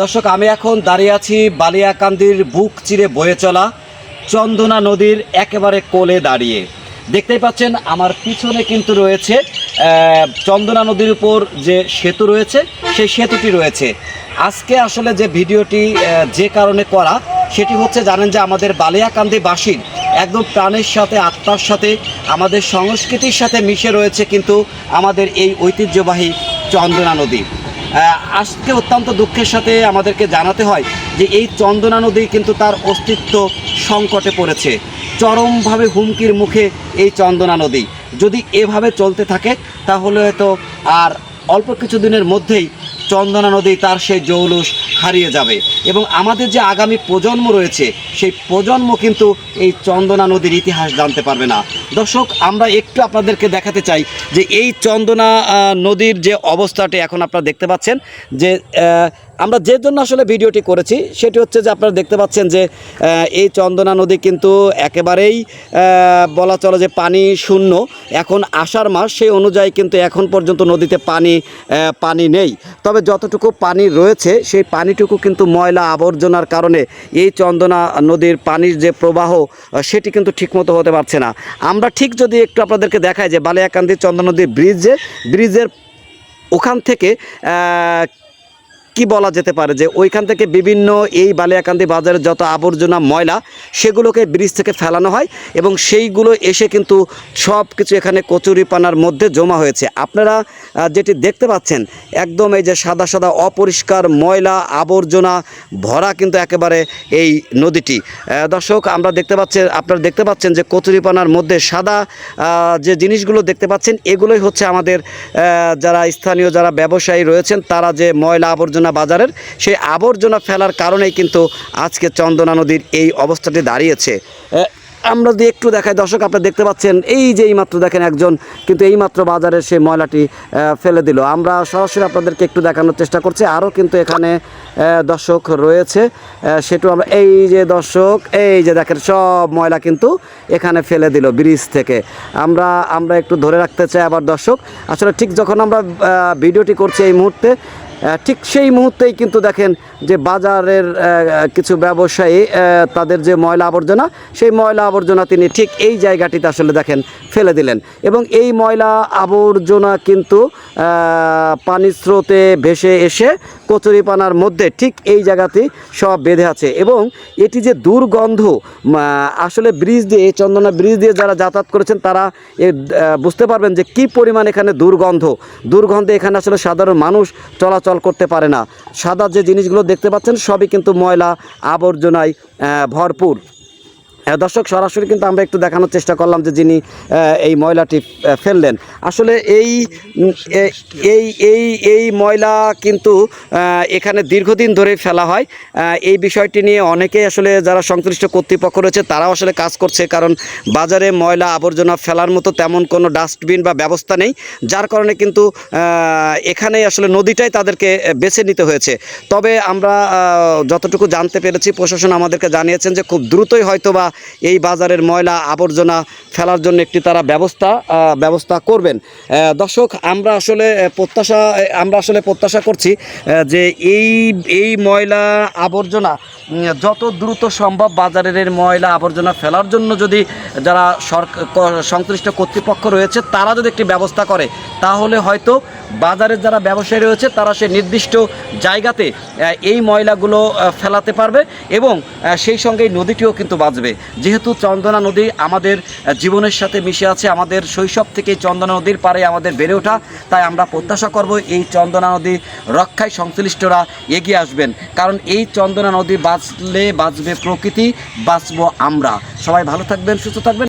দর্শক, আমি এখন দাঁড়িয়ে আছি বালিয়াকান্দির বুক চিরে বয়ে চলা চন্দনা নদীর একেবারে কোলে দাঁড়িয়ে। দেখতেই পাচ্ছেন, আমার পিছনে কিন্তু রয়েছে চন্দনা নদীর উপর যে সেতু রয়েছে, সেই সেতুটি রয়েছে। আজকে আসলে যে ভিডিওটি যে কারণে করা, সেটি হচ্ছে জানেন যে আমাদের বালিয়াকান্দি বালিয়াকান্দিবাসীর একদম প্রাণের সাথে, আত্মার সাথে, আমাদের সংস্কৃতির সাথে মিশে রয়েছে কিন্তু আমাদের এই ঐতিহ্যবাহী চন্দনা নদী। আজকে অত্যন্ত দুঃখের সাথে আমাদেরকে জানাতে হয় যে এই চন্দনা নদী কিন্তু তার অস্তিত্ব সংকটে পড়েছে। চরমভাবে হুমকির মুখে এই চন্দনা নদী। যদি এভাবে চলতে থাকে, তাহলে হয়তো আর অল্প কিছু দিনের মধ্যেই চন্দনা নদী তার সেই জৌলুস হারিয়ে যাবে। এবং আমাদের যে আগামী প্রজন্ম রয়েছে, সেই প্রজন্ম কিন্তু এই চন্দনা নদীর ইতিহাস জানতে পারবে না। দর্শক, আমরা একটু আপনাদেরকে দেখাতে চাই যে এই চন্দনা নদীর যে অবস্থাটি এখন আপনারা দেখতে পাচ্ছেন, যে আমরা যে জন্য আসলে ভিডিওটি করেছি, সেটি হচ্ছে যে আপনারা দেখতে পাচ্ছেন যে এই চন্দনা নদী কিন্তু একেবারেই বলা চলে যে পানি শূন্য। এখন আষাঢ় মাস, সেই অনুযায়ী কিন্তু এখন পর্যন্ত নদীতে পানি পানি নেই। তবে যতটুকু পানি রয়েছে, সেই পানিটুকু কিন্তু ময়লা আবর্জনার কারণে এই চন্দনা নদীর পানির যে প্রবাহ সেটি কিন্তু ঠিকমতো হতে পারছে না। আমরা ঠিক যদি একটু আপনাদেরকে দেখাই যে বালিয়াকান্দি চন্দনা নদীর ব্রিজে, ব্রিজের ওখান থেকে কি বলা যেতে পারে যে ওইখান থেকে বিভিন্ন এই বালিয়াকান্দি বাজারের যত আবর্জনা ময়লা, সেগুলোকে ব্রিজ থেকে ফেলানো হয় এবং সেইগুলো এসে কিন্তু সব কিছু এখানে কচুরিপানার মধ্যে জমা হয়েছে। আপনারা যেটি দেখতে পাচ্ছেন, একদম এই যে সাদা সাদা অপরিষ্কার ময়লা, আবর্জনা ভরা কিন্তু একেবারে এই নদীটি। দর্শক, আমরা দেখতে পাচ্ছেন আপনারা দেখতে পাচ্ছেন যে কচুরিপানার মধ্যে সাদা যে জিনিসগুলো দেখতে পাচ্ছেন, এগুলোই হচ্ছে আমাদের যারা স্থানীয়, যারা ব্যবসায়ী রয়েছেন, তারা যে ময়লা, আবর্জনা বাজারের সেই আবর্জনা ফেলার কারণেই কিন্তু আজকে চন্দনা নদীর এই অবস্থাটি দাঁড়িয়েছে। আমরা যদি একটু দেখাই, দর্শক আপনারা দেখতে পাচ্ছেন, এই যে এইমাত্র দেখেন একজন কিন্তু এইমাত্র বাজারে সেই ময়লাটি ফেলে দিল। আমরা সরাসরি আপনাদেরকে একটু দেখানোর চেষ্টা করছি, আরও কিন্তু এখানে দর্শক রয়েছে সেটু আমরা, এই যে দর্শক, এই যে দেখেন, সব ময়লা কিন্তু এখানে ফেলে দিল ব্রিজ থেকে। আমরা আমরা একটু ধরে রাখতে চাই আবার দর্শক। আসলে ঠিক যখন আমরা ভিডিওটি করছি এই মুহূর্তে ঠিক সেই মুহূর্তেই কিন্তু দেখেন যে বাজারের কিছু ব্যবসায়ী তাদের যে ময়লা আবর্জনা, সেই ময়লা আবর্জনা তিনি ঠিক এই জায়গাটিতে আসলে দেখেন ফেলে দিলেন। এবং এই ময়লা আবর্জনা কিন্তু পানির স্রোতে ভেসে এসে কচুরিপানার মধ্যে ঠিক এই জায়গাতেই সব বেঁধে আছে। এবং এটি যে দুর্গন্ধ আসলে ব্রিজ দিয়ে চন্দনা ব্রিজ দিয়ে যারা যাতায়াত করেছেন, তারা বুঝতে পারবেন যে কি পরিমাণ এখানে দুর্গন্ধ। দুর্গন্ধে এখানে আসলে সাধারণ মানুষ চলাচল করতে পারে না। সাদা যে জিনিসগুলো দেখতে পাচ্ছেন সবই কিন্তু ময়লা আবর্জনায় ভরপুর। দর্শক, সরাসরি কিন্তু আমরা একটু দেখানোর চেষ্টা করলাম যে যিনি এই ময়লাটি ফেললেন। আসলে এই এই এই এই ময়লা কিন্তু এখানে দীর্ঘদিন ধরে ফেলা হয়। এই বিষয়টি নিয়ে অনেকেই আসলে যারা সংশ্লিষ্ট কর্তৃপক্ষ রয়েছে, তারাও আসলে কাজ করছে, কারণ বাজারে ময়লা আবর্জনা ফেলার মতো তেমন কোনো ডাস্টবিন বা ব্যবস্থা নেই, যার কারণে কিন্তু এখানেই আসলে নদীটাই তাদেরকে বেছে নিতে হয়েছে। তবে আমরা যতটুকু জানতে পেরেছি, প্রশাসন আমাদেরকে জানিয়েছেন যে খুব দ্রুতই হয়তো বা এই বাজারের ময়লা আবর্জনা ফেলার জন্য একটি তারা ব্যবস্থা ব্যবস্থা করবেন। দর্শক, আমরা আসলে প্রত্যাশা আমরা আসলে প্রত্যাশা করছি যে এই এই ময়লা আবর্জনা যত দ্রুত সম্ভব বাজারের এই ময়লা আবর্জনা ফেলার জন্য যদি যারা সংশ্লিষ্ট কর্তৃপক্ষ রয়েছে, তারা যদি একটি ব্যবস্থা করে, তাহলে হয়তো বাজারের যারা ব্যবসায়ী রয়েছে, তারা সে নির্দিষ্ট জায়গাতে এই ময়লাগুলো ফেলাতে পারবে এবং সেই সঙ্গে নদীটিও কিন্তু বাঁচবে। যেহেতু চন্দনা নদী আমাদের জীবনের সাথে মিশে আছে, আমাদের শৈশব থেকে চন্দনা নদীর পারে আমাদের বেড়ে ওঠা, তাই আমরা প্রত্যাশা করব এই চন্দনা নদী রক্ষায় সংশ্লিষ্টরা এগিয়ে আসবেন। কারণ এই চন্দনা নদী বাঁচলে বাঁচবে প্রকৃতি, বাঁচব আমরা। সবাই ভালো থাকবেন, সুস্থ থাকবেন।